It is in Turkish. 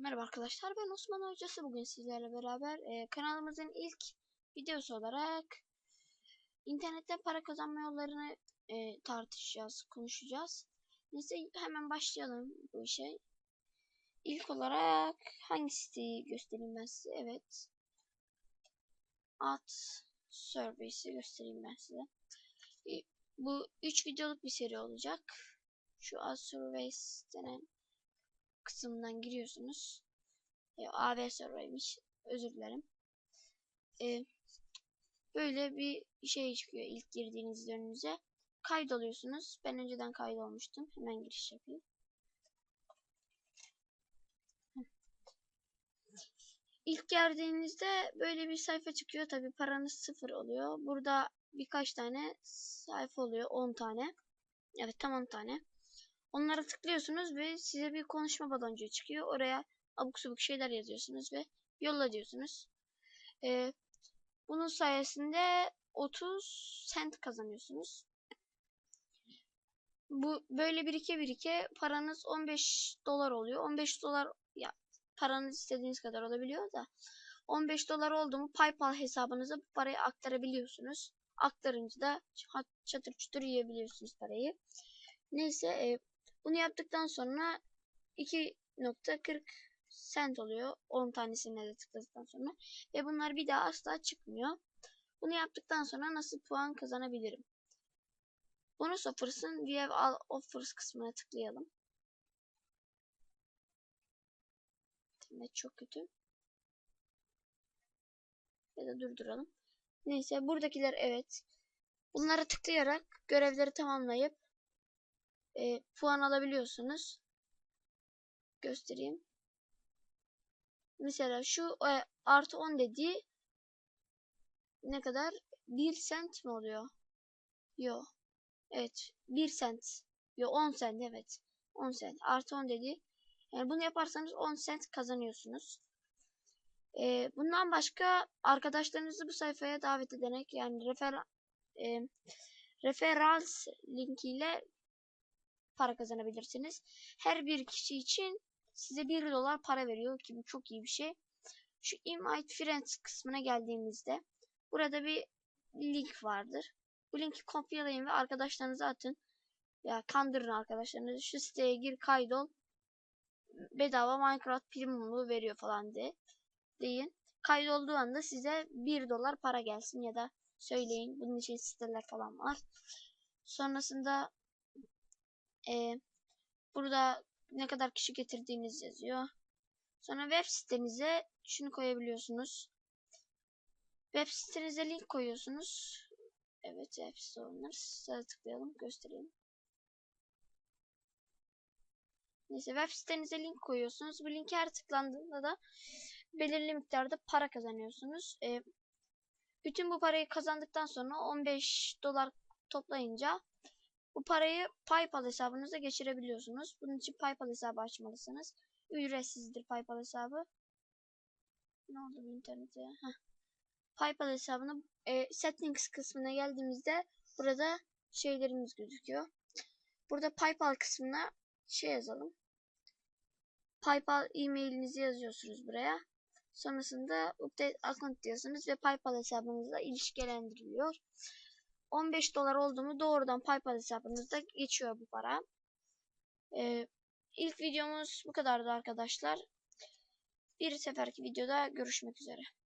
Merhaba arkadaşlar ben Osman Hocası bugün sizlerle beraber e, kanalımızın ilk videosu olarak internette para kazanma yollarını e, tartışacağız, konuşacağız. Neyse hemen başlayalım bu işe. İlk olarak hangi siteyi göstereyim ben size? Evet. At Surveys'i göstereyim ben size. E, bu 3 videoluk bir seri olacak. Şu Ad Surveys denen kısmından giriyorsunuz. E, AV server'ıymış. Özür dilerim. E, böyle bir şey çıkıyor ilk girdiğinizde önünüze. Kaydoluyorsunuz. Ben önceden kaydolmuştum. Hemen giriş yapayım. İlk geldiğinizde böyle bir sayfa çıkıyor. Tabi paranız sıfır oluyor. Burada birkaç tane sayfa oluyor. 10 tane. Evet tam 10 tane. Onlara tıklıyorsunuz ve size bir konuşma baloncuğu çıkıyor. Oraya abuk subuk şeyler yazıyorsunuz ve yolla diyorsunuz. Ee, bunun sayesinde 30 sent kazanıyorsunuz. Bu böyle birike birike paranız 15 dolar oluyor. 15 dolar ya paranız istediğiniz kadar olabiliyor da 15 dolar oldu mu PayPal hesabınıza bu parayı aktarabiliyorsunuz. Aktarınca da çatır çutur yiyebiliyorsunuz parayı. Neyse e, bunu yaptıktan sonra 2.40 cent oluyor. 10 tanesine de tıkladıktan sonra. Ve bunlar bir daha asla çıkmıyor. Bunu yaptıktan sonra nasıl puan kazanabilirim? Bonus offers'ın We have all offers kısmına tıklayalım. Evet çok kötü. Ya da durduralım. Neyse buradakiler evet. Bunlara tıklayarak görevleri tamamlayıp e, puan alabiliyorsunuz. Göstereyim. Mesela şu e, artı 10 dediği ne kadar? 1 sent mi oluyor? Yo. Evet. 1 sent. Yo 10 sent evet. 10 sent. Artı 10 dediği. Yani bunu yaparsanız 10 sent kazanıyorsunuz. Ee, bundan başka arkadaşlarınızı bu sayfaya davet ederek yani refer e, referans linkiyle para kazanabilirsiniz. Her bir kişi için size 1 dolar para veriyor ki bu çok iyi bir şey. Şu invite friends kısmına geldiğimizde burada bir link vardır. Bu linki kopyalayın ve arkadaşlarınıza atın. Ya kandırın arkadaşlarınızı. Şu siteye gir kaydol. Bedava Minecraft Premium'u veriyor falan de. Deyin. Kaydolduğu anda size 1 dolar para gelsin ya da söyleyin. Bunun için siteler falan var. Sonrasında e, burada ne kadar kişi getirdiğiniz yazıyor. Sonra web sitenize şunu koyabiliyorsunuz. Web sitenize link koyuyorsunuz. Evet web site olunur. tıklayalım göstereyim. Neyse web sitenize link koyuyorsunuz. Bu linke her tıklandığında da belirli miktarda para kazanıyorsunuz. E, bütün bu parayı kazandıktan sonra 15 dolar toplayınca bu parayı PayPal hesabınıza geçirebiliyorsunuz. Bunun için PayPal hesabı açmalısınız. Ücretsizdir PayPal hesabı. Ne oldu bu internete? Heh. PayPal hesabına e, settings kısmına geldiğimizde burada şeylerimiz gözüküyor. Burada PayPal kısmına şey yazalım. PayPal e-mailinizi yazıyorsunuz buraya. Sonrasında update account diyorsunuz ve PayPal hesabınızla ilişkilendiriliyor. 15 dolar oldu mu doğrudan PayPal hesabınızda geçiyor bu para. Ee, ilk videomuz bu kadardı arkadaşlar. Bir seferki videoda görüşmek üzere.